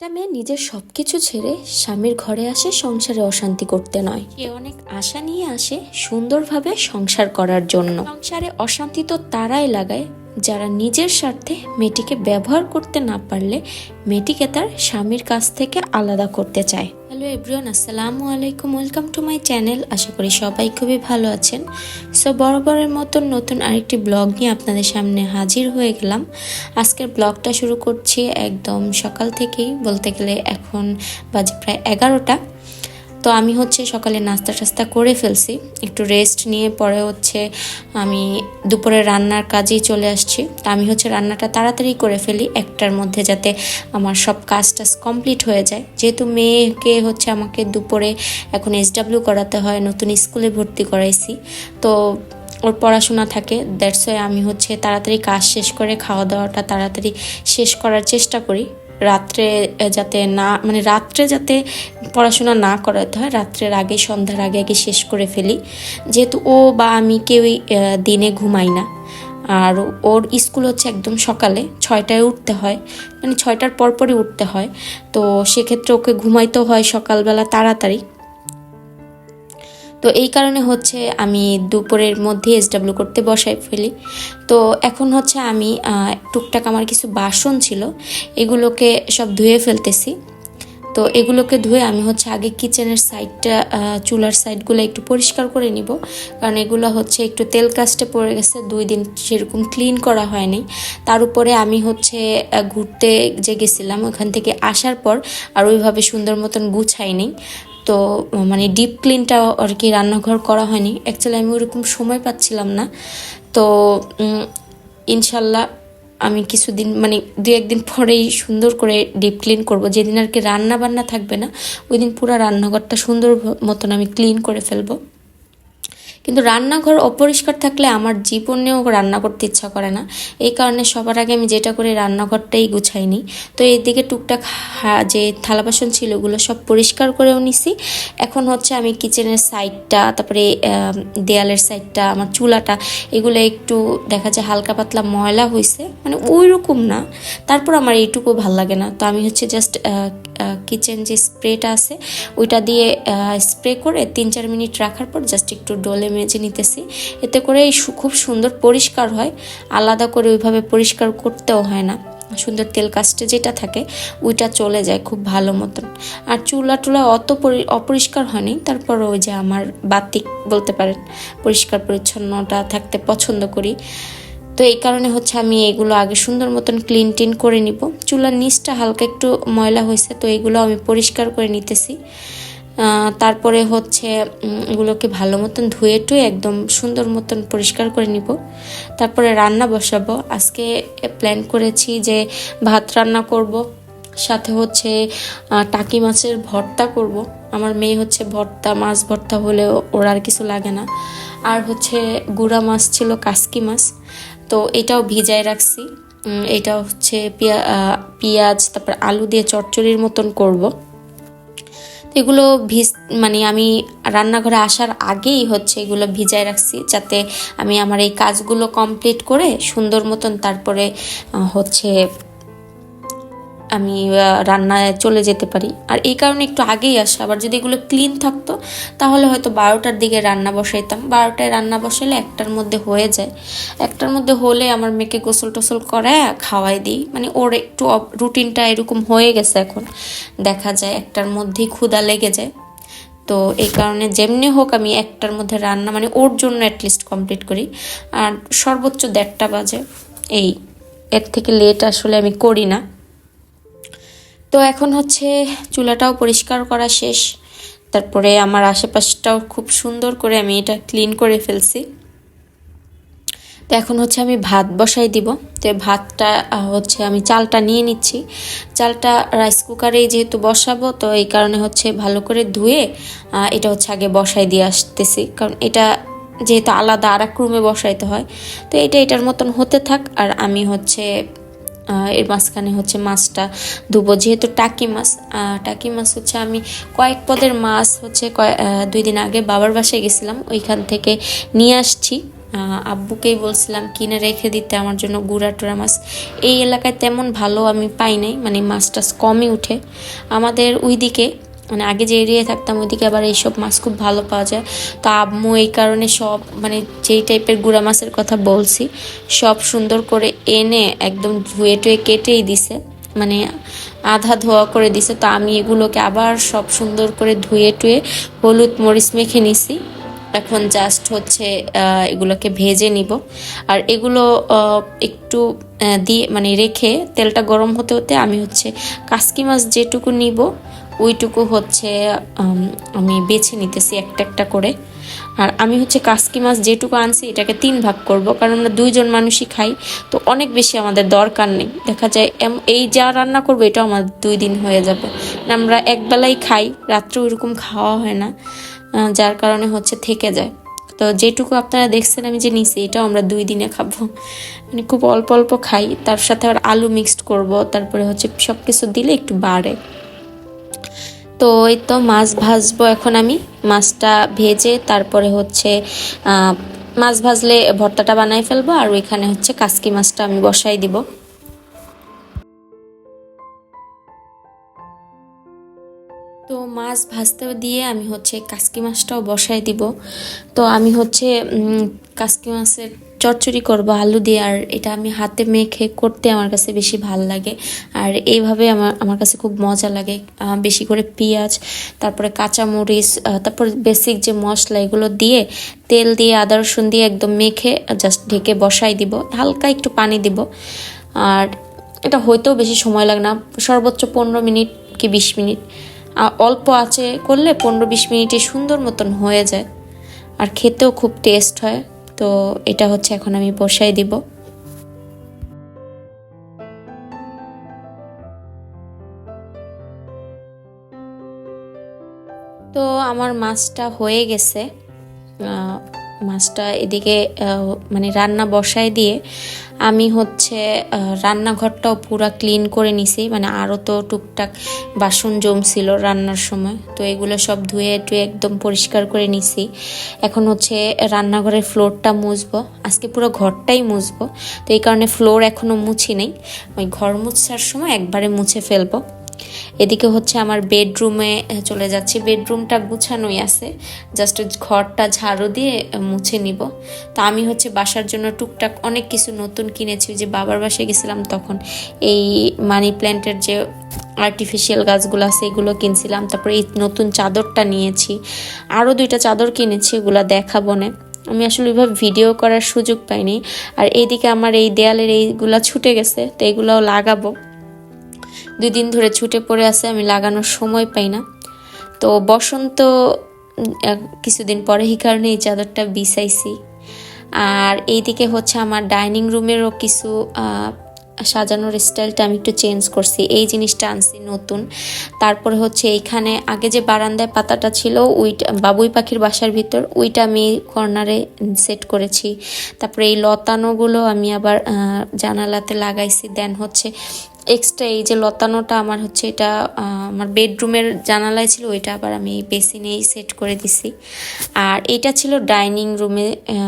একটা মেয়ে নিজের সব কিছু ছেড়ে স্বামীর ঘরে আসে সংসারে অশান্তি করতে নয়। সে অনেক আশা নিয়ে আসে সুন্দরভাবে সংসার করার জন্য। সংসারে অশান্তি তো তারাই লাগায়, যারা নিজের স্বার্থে মেয়েটিকে ব্যবহার করতে না পারলে মেয়েটিকে তার স্বামীর কাছ থেকে আলাদা করতে চায়। হ্যালো এভরিওয়ান, আসসালামু আলাইকুম। ওয়েলকাম টু মাই চ্যানেল আশা করি সবাই খুবই ভালো আছেন। সো বরাবরের মতন নতুন আরেকটি ব্লগ নিয়ে আপনাদের সামনে হাজির হয়ে গেলাম। আজকের ব্লগটা শুরু করছি একদম সকাল থেকেই। বলতে গেলে এখন বাজে প্রায় এগারোটা। তো আমি হচ্ছে সকালে নাস্তা টাস্তা করে ফেলছি। একটু রেস্ট নিয়ে পরে হচ্ছে আমি দুপুরে রান্নার কাজেই চলে আসছি। তো আমি হচ্ছে রান্নাটা তাড়াতাড়ি করে ফেলি একটার মধ্যে যাতে আমার সব কাজ টাজ কমপ্লিট হয়ে যায়। যেহেতু মেয়েকে হচ্ছে আমাকে দুপুরে এখন এসডাব্লিউ করাতে হয়, নতুন স্কুলে ভর্তি করাইছি। তো ওর পড়াশোনা থাকে দ্যাটস ওয়াই আমি হচ্ছে তাড়াতাড়ি কাজ শেষ করে খাওয়া দাওয়াটা তাড়াতাড়ি শেষ করার চেষ্টা করি। রাত্রে যাতে না মানে রাত্রে যাতে পড়াশোনা না করাতে হয়, রাত্রের আগে, সন্ধ্যার আগে আগে শেষ করে ফেলি। যেহেতু ও বা আমি কেউই দিনে ঘুমাই না। আর ওর স্কুল হচ্ছে একদম সকালে, ছয়টায় উঠতে হয়। মানে ছয়টার পরপরই উঠতে হয়। তো সেক্ষেত্রে ওকে ঘুমাইতেও হয় সকালবেলা তাড়াতাড়ি। তো এই কারণে হচ্ছে আমি দুপুরের মধ্যে এসডাব্লিউ করতে বসাই ফেলি। তো এখন হচ্ছে আমি টুকটাক আমার কিছু বাসন ছিল, এগুলোকে সব ধুয়ে ফেলতেছি। তো এগুলোকে ধুয়ে আমি হচ্ছে আগে কিচেনের সাইডটা চুলার সাইডগুলো একটু পরিষ্কার করে নিব। কারণ এগুলো হচ্ছে একটু তেল কাস্টে পড়ে গেছে, দুই দিন সেরকম ক্লিন করা হয়নি। তার উপরে আমি হচ্ছে ঘুরতে যে গেছিলাম ওখান থেকে আসার পর আর ওইভাবে সুন্দর মতন গুছাইনি। তো মানে ডিপ ক্লিনটা আর কি রান্নাঘর করা হয়নি। অ্যাকচুয়ালি আমি ওরকম সময় পাচ্ছিলাম না। তো ইনশাল্লাহ আমি কিছুদিন মানে দু একদিন পরেই সুন্দর করে ডিপ ক্লিন করব। যেদিন আর কি রান্না বান্না থাকবে না ওই দিন পুরো রান্নাঘরটা সুন্দর মতন আমি ক্লিন করে ফেলব। কিন্তু রান্নাঘর অপরিষ্কার থাকলে আমার জীবনেও রান্না করতে ইচ্ছা করে না। এই কারণে সবার আগে আমি যেটা করি, রান্নাঘরটাই গুছাই নিই। তো এইদিকে টুকটাক যে থালা বাসন ছিল ওগুলো সব পরিষ্কার করেও নিছি। এখন হচ্ছে আমি কিচেনের সাইডটা, তারপরে দেয়ালের সাইডটা, আমার চুলাটা, এগুলো একটু দেখা যায় হালকা পাতলা ময়লা হয়েছে মানে ওই রকম না। তারপর আমার এইটুকু ভালো লাগে না। তো আমি হচ্ছে জাস্ট কিচেন যে স্প্রেটা আছে, ওইটা দিয়ে স্প্রে করে তিন চার মিনিট রাখার পর জাস্ট একটু ডলে মেজে নিতেছি। এতে করে এই খুব সুন্দর পরিষ্কার হয়। আলাদা করে ওইভাবে পরিষ্কার করতেও হয় না। সুন্দর তেল কাস্টে যেটা থাকে, ওইটা চলে যায় খুব ভালো মতন। আর চুলা টুলা অত পরি- অপরিষ্কার হয়নি। তারপর ওই যে আমার বাতিক বলতে পারেন, পরিষ্কার পরিচ্ছন্নটা থাকতে পছন্দ করি। তো এই কারণে হচ্ছে আমি এগুলো আগে সুন্দর মতন ক্লিন টিন করে নিব। চুলার নিচটা হালকা একটু ময়লা হয়েছে, তো এগুলো আমি পরিষ্কার করে নিতেছি। তারপরে হচ্ছে এগুলোকে ভালো মতন ধুয়ে টুয়ে একদম সুন্দর মতন পরিষ্কার করে নিব। তারপরে রান্না বসাবো। আজকে প্ল্যান করেছি যে ভাত রান্না করব, সাথে হচ্ছে টাকি মাছের ভর্তা করব। আমার মেয়ে হচ্ছে ভর্তা, মাছ ভর্তা হলে ওর আর কিছু লাগে না। আর হচ্ছে গুড়া মাছ ছিল কাসকি মাছ, তো এটাও ভিজায় রাখছি। এটা হচ্ছে পেঁয়া পেঁয়াজ, তারপর আলু দিয়ে চচ্চড়ির মতন করব। তো এগুলো ভিজ মানে আমি রান্নাঘরে আসার আগেই হচ্ছে এগুলো ভিজায় রাখছি যাতে আমি আমার এই কাজগুলো কমপ্লিট করে সুন্দর মতন তারপরে হচ্ছে আমি রান্নায় চলে যেতে পারি। আর এই কারণে একটু আগেই আসা। আবার যদি এগুলো ক্লিন থাকতো, তাহলে হয়তো বারোটার দিকে রান্না বসাইতাম। বারোটায় রান্না বসালে একটার মধ্যে হয়ে যায়। একটার মধ্যে হলে আমার মেয়েকে গোসল টোসল করায় খাওয়াই দিই। মানে ওর একটু রুটিনটা এরকম হয়ে গেছে এখন। দেখা যায় একটার মধ্যেই ক্ষুদা লেগে যায়। তো এই কারণে যেমনি হোক আমি একটার মধ্যে রান্না মানে ওর জন্য অ্যাটলিস্ট কমপ্লিট করি। আর সর্বোচ্চ দেড়টা বাজে। এই, এর থেকে লেট আসলে আমি করি না। তো এখন হচ্ছে চুলাটাও পরিষ্কার করা শেষ। তারপরে আমার আশেপাশটাও খুব সুন্দর করে আমি এটা ক্লিন করে ফেলছি। তো এখন হচ্ছে আমি ভাত বসাই দিব। তো ভাতটা হচ্ছে আমি চালটা নিয়ে নিচ্ছি। চালটা রাইস কুকারেই যেহেতু বসাবো, তো এই কারণে হচ্ছে ভালো করে ধুয়ে এটা হচ্ছে আগে বসাই দিয়ে আসতেছি। কারণ এটা যেহেতু আলাদা আর এক রুমে বসাইতে হয়, তো এটা এটার মতন হতে থাক। আর আমি হচ্ছে এর মাঝখানে হচ্ছে মাছটা ধুবো। যেহেতু টাকি মাছ টাকি মাছ হচ্ছে আমি কয়েক পদের মাছ হচ্ছে দুই দিন আগে বাবার বাসায় গেছিলাম। ওইখান থেকে নিয়ে আসছি। আব্বুকেই বলছিলাম, কিনে রেখে দিতে আমার জন্য গুড়া টোড়া মাছ। এই এলাকায় তেমন ভালো আমি পাই নাই মানে মাছ টাছ কমই উঠে। আমাদের ওইদিকে মানে আগে যে এরিয়ায় থাকতাম, ওইদিকে আবার এইসব মাছ খুব ভালো পাওয়া যায়। তো আম্মু এই কারণে সব মানে যেই টাইপের গুড়া মাছের কথা বলছি, সব সুন্দর করে এনে একদম ধুয়ে টুয়ে কেটেই দিছে। মানে আধা ধোয়া করে দিছে। তো আমি এগুলোকে আবার সব সুন্দর করে ধুয়ে টুয়ে হলুদ মরিচ মেখে নিছি। এখন জাস্ট হচ্ছে এগুলোকে ভেজে নিব। আর এগুলো একটু দিয়ে মানে রেখে তেলটা গরম হতে হতে আমি হচ্ছে কাসকি মাছ যেটুকু নিব ওইটুকু হচ্ছে আমি বেছে নিতেছি একটা একটা করে। আর আমি হচ্ছে কাসকি মাছ যেটুকু আনছি, এটাকে তিন ভাগ করব, কারণ আমরা দুইজন মানুষই খাই, তো অনেক বেশি আমাদের দরকার নেই। দেখা যায়, এম- এই যা রান্না করব, এটাও আমার দুই দিন হয়ে যাবে। আমরা একবেলাই খাই, রাত্রে ওইরকম খাওয়া হয় না যার কারণে হচ্ছে থেকে যায়। তো যেটুকু আপনারা দেখছেন আমি যে নিছি, এটাও আমরা দুই দিনে খাব। মানে খুব অল্প অল্প খাই, তার সাথে আবার আলু মিক্সড করব, তারপরে হচ্ছে সব কিছু দিলে একটু বাড়ে। তো এই তো মাছ ভাজবো এখন আমি। মাছটা ভেজে তারপরে হচ্ছে মাছ ভাজলে ভর্তাটা বানাই ফেলব আর ওইখানে হচ্ছে কাসকি মাছটা আমি বসাই দিব। মাছ ভাজতে দিয়ে আমি হচ্ছে কাসকি মাছটাও বসাই দিব। তো আমি হচ্ছে কাসকি মাছের চচ্চড়ি করব আলু দিয়ে আর এটা আমি হাতে মেখে করতে আমার কাছে বেশি ভালো লাগে। আর এইভাবে আমার আমার কাছে খুব মজা লাগে বেশি করে পেঁয়াজ, তারপরে কাঁচামরিচ তারপর বেসিক যে মশলা এগুলো দিয়ে তেল দিয়ে আদা রসুন দিয়ে একদম মেখে জাস্ট ঢেকে বসাই দিব। হালকা একটু পানি দিব। আর এটা হয়তেও বেশি সময় লাগে না, সর্বোচ্চ পনেরো মিনিট কি বিশ মিনিট। অল্প আছে করলে পনেরো বিশ মিনিটে সুন্দর মতন হয়ে যায়। আর খেতেও খুব টেস্ট হয়, তো এটা হচ্ছে এখন আমি বসাই দিব। তো আমার মাছটা হয়ে গেছে। মাছটা এদিকে মানে রান্না বসায় দিয়ে আমি হচ্ছে রান্নাঘরটাও পুরো ক্লিন করে নিছি মানে আরও তো টুকটাক বাসন জমছিল রান্নার সময়, তো এগুলো সব ধুয়ে টুয়ে একদম পরিষ্কার করে নিছি। এখন হচ্ছে রান্নাঘরের ফ্লোরটা মুছবো, আজকে পুরো ঘরটাই মুছবো, তো এই কারণে ফ্লোর এখনও মুছি নেই, ওই ঘর মুছার সময় একবারে মুছে ফেলব। এদিকে হচ্ছে আমার বেডরুমে চলে যাচ্ছি। বেডরুমটা গুছানোই আছে। জাস্ট ঘরটা ঝাড়ু দিয়ে মুছে নিব। তো আমি হচ্ছে বাসার জন্য টুকটাক অনেক কিছু নতুন কিনেছি। যে বাবার বাসায় গেছিলাম তখন এই মানি প্ল্যান্টের যে আর্টিফিশিয়াল গাছগুলো আছে, এগুলো কিনছিলাম। তারপরে এই নতুন চাদরটা নিয়েছি। আরও দুইটা চাদর কিনেছি এগুলো দেখাবো না। আমি আসলে ওইভাবে ভিডিও করার সুযোগ পাইনি। আর এইদিকে আমার এই দেয়ালের এইগুলা ছুটে গেছে, তো এগুলোও লাগাবো। দুই দিন ধরে ছুটে পড়ে আছে, আমি লাগানোর সময় পাই না। তো বসন্ত কিছুদিন পরে এই কারণে এই চাদরটা বিছাইছি। আর এইদিকে হচ্ছে আমার ডাইনিং রুমেরও কিছু সাজানোর স্টাইলটা আমি একটু চেঞ্জ করছি। এই জিনিসটা আনছি নতুন। তারপরে হচ্ছে এইখানে আগে যে বারান্দায় পাতাটা ছিল, ওইটা, বাবুই পাখির বাসার ভিতর, ওইটা আমি কর্নারে সেট করেছি। তারপরে এই লতানোগুলো আমি আবার জানালাতে লাগাইছি। দেন হচ্ছে এক্সট্রা এই যে লতানোটা আমার হচ্ছে এটা আমার বেডরুমের জানালায় ছিল, ওইটা আবার আমি বেসিনেই সেট করে দিছি। আর এটা ছিল ডাইনিং রুমে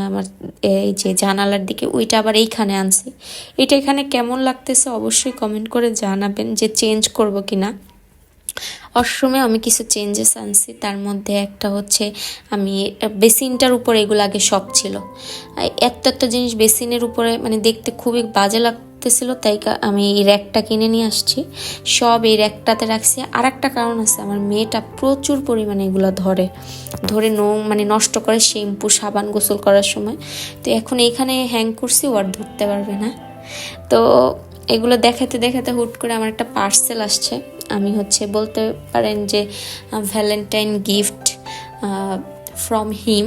আমার, এই যে জানালার দিকে, ওইটা আবার এইখানে আনছি। এটা এখানে কেমন লাগতেছে অবশ্যই কমেন্ট করে জানাবেন যে চেঞ্জ করব কি না অসমে আমি কিছু চেঞ্জেস আনছি, তার মধ্যে একটা হচ্ছে আমি বেসিনটার উপর এগুলো আগে সব ছিল। এত এত জিনিস বেসিনের উপরে মানে দেখতে খুবই বাজে লাগতেছিল তাই আমি এই র্যাকটা কিনে নিয়ে আসছি। সব এই র্যাকটাতে রাখছি। আর একটা কারণ আছে, আমার মেয়েটা প্রচুর পরিমাণে এগুলো ধরে। ধরে নো মানে নষ্ট করে শ্যাম্পু, সাবান গোসল করার সময়। তো এখন এইখানে হ্যাং করছি, ও আর ধরতে পারবে না। তো এগুলো দেখাতে দেখাতে হুট করে আমার একটা পার্সেল আসছে। আমি হচ্ছে বলতে পারেন যে ভ্যালেন্টাইন গিফট ফ্রম হিম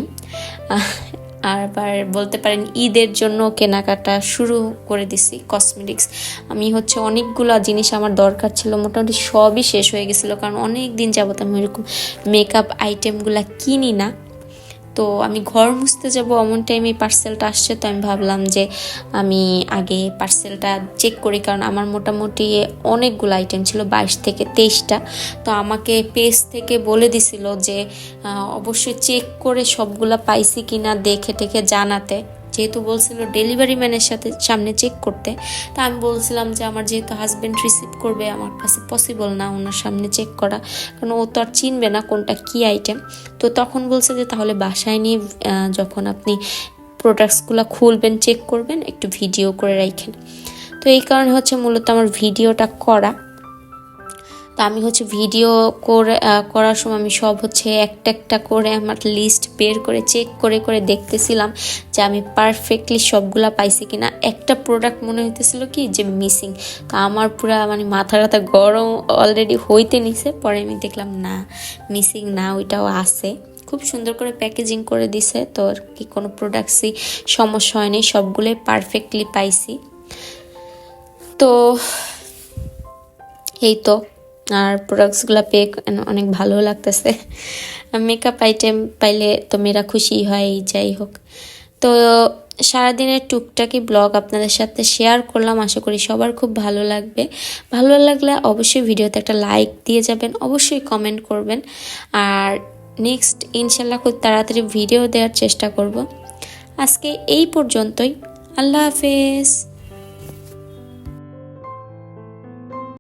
আবার বলতে পারেন ঈদের জন্য কেনাকাটা শুরু করে দিছি কসমেটিক্স আমি হচ্ছে অনেকগুলো জিনিস আমার দরকার ছিল, মোটামুটি সবই শেষ হয়ে গেছিল, কারণ অনেক দিন যাবত আমি ওইরকম মেকআপ আইটেমগুলো কিনি না। তো আমি ঘর মুছতে যাব অমন টাইমে পার্সেলটা আসছে, তো আমি ভাবলাম যে আমি আগে পার্সেলটা চেক করি, কারণ আমার মোটামুটি অনেকগুলো আইটেম ছিল, বাইশ থেকে তেইশটা। তো আমাকে পেজ থেকে বলে দিছিল যে অবশ্যই চেক করে সবগুলা পাইছি কিনা দেখে টেখে জানাতে। যেহেতু বলছিল ডেলিভারি ম্যানের সাথে সামনে চেক করতে, তা আমি বলছিলাম যে আমার যেহেতু হাজব্যান্ড রিসিভ করবে, আমার কাছে পসিবল না ওনার সামনে চেক করা, কারণ ও তো আর চিনবে না কোনটা কী আইটেম তো তখন বলছে যে তাহলে বাসায় নিয়ে যখন আপনি প্রোডাক্টসগুলো খুলবেন চেক করবেন, একটু ভিডিও করে রাখেন তো এই কারণে হচ্ছে মূলত আমার ভিডিওটা করা। তো আমি হচ্ছে ভিডিও করে করার সময় আমি সব হচ্ছে একটা একটা করে আমার লিস্ট বের করে চেক করে করে দেখতেছিলাম যে আমি পারফেক্টলি সবগুলা পাইছি কিনা। একটা প্রোডাক্ট মনে হইতেছিল কি যে মিসিং তো আমার পুরা মানে মাথা ব্যথা গরম অলরেডি হইতে নিছে, পরে আমি দেখলাম না মিসিং না, ওইটাও আছে। খুব সুন্দর করে প্যাকেজিং করে দিছে, তো আর কি কোনো প্রোডাক্টসই সমস্যা হয়নি, সবগুলোই পারফেক্টলি পাইছি। তো এই তো। আর প্রোডাক্টসগুলো পেয়ে অনেক ভালো লাগতেছে। মেকআপ আইটেম পাইলে তো মেয়েরা খুশি হয়, যাই হোক। তো সারাদিনের টুকটাকি ব্লগ আপনাদের সাথে শেয়ার করলাম, আশা করি সবার খুব ভালো লাগবে। ভালো লাগলে অবশ্যই ভিডিওতে একটা লাইক দিয়ে যাবেন, অবশ্যই কমেন্ট করবেন। আর নেক্সট ইনশাল্লাহ খুব তাড়াতাড়ি ভিডিও দেওয়ার চেষ্টা করব। আজকে এই পর্যন্তই, আল্লাহ হাফেজ।